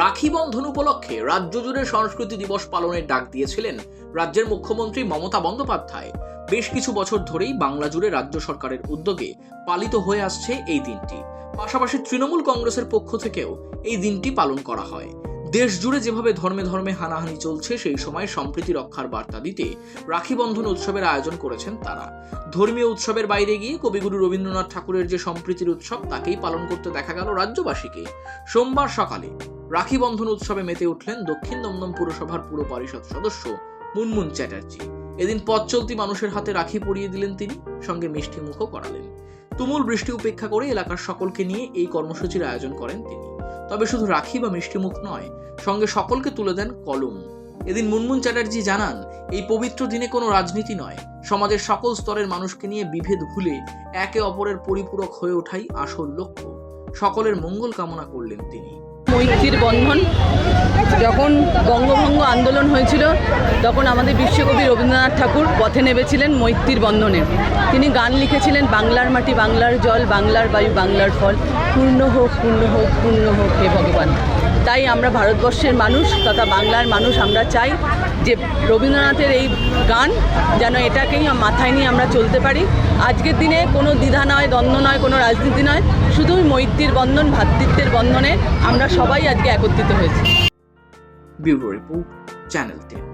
রাখি বন্ধন উপলক্ষে রাজ্য জুড়ে সংস্কৃতি দিবস পালনের ডাক দিয়েছিলেন রাজ্যের মুখ্যমন্ত্রী মমতা বন্দ্যোপাধ্যায়। বেশ কিছু বছর ধরেই বাংলা জুড়ে রাজ্য সরকারের উদ্যোগে পালিত হয়ে আসছে এই দিনটি। পাশাপাশি তৃণমূল কংগ্রেসের পক্ষ থেকেও এই দিনটি পালন করা হয়। দেশ জুড়ে যেভাবে ধর্মে ধর্মে হানাহানি চলছে, সেই সময় সম্প্রীতি রক্ষার বার্তা দিতে রাখি বন্ধন উৎসবের আয়োজন করেছেন তারা। ধর্মীয় উৎসবের বাইরে গিয়ে কবিগুরু রবীন্দ্রনাথ ঠাকুরের যে সম্প্রীতির উৎসব, তাকেই পালন করতে দেখা গেল রাজ্যবাসীকে। সোমবার সকালে রাখি বন্ধন উৎসবে মেতে উঠলেন দক্ষিণ দমদম পুরসভার পুর পরিষদ সদস্য মুনমুন চ্যাটার্জি। এদিন পথ চলতি মানুষের হাতে রাখি পরিয়ে দিলেন তিনি, সঙ্গে মিষ্টি মুখও করালেন। তুমুল বৃষ্টি উপেক্ষা করে এলাকার সকলকে নিয়ে এই কর্মসূচির আয়োজন করেন তিনি। তবে শুধু রাখি বা মিষ্টি মুখ নয়, সঙ্গে সকলকে তুলে দেন কলম। এদিন মুনমুন চ্যাটার্জি জানান, এই পবিত্র দিনে কোনো রাজনীতি নয়, সমাজের সকল স্তরের মানুষকে নিয়ে বিভেদ ভুলে একে অপরের পরিপূরক হয়ে ওঠাই আসল লক্ষ্য। সকলের মঙ্গল কামনা করলেন তিনি। মৈত্রীর বন্ধন। যখন বঙ্গভঙ্গ আন্দোলন হয়েছিল, তখন আমাদের বিশ্বকবি রবীন্দ্রনাথ ঠাকুর পথে নেমেছিলেন মৈত্রীর বন্ধনে। তিনি গান লিখেছিলেন, বাংলার মাটি বাংলার জল, বাংলার বায়ু বাংলার ফল। পূর্ণ হোক পূর্ণ হোক পূর্ণ হোক হে ভগবান। তাই আমরা ভারতবর্ষের মানুষ তথা বাংলার মানুষ আমরা চাই যে রবীন্দ্রনাথের এই গান, যেন এটাকেই মাথায় নিয়ে আমরা চলতে পারি। আজকের দিনে কোনো দ্বিধা নয়, দ্বন্দ্ব নয়, কোনো রাজনীতি নয়, শুধুই মৈত্রীর বন্ধন ভ্রাতৃত্বের বন্ধনে আমরা সবাই আজকে একত্রিত হয়েছি। Bureau report, channel ten.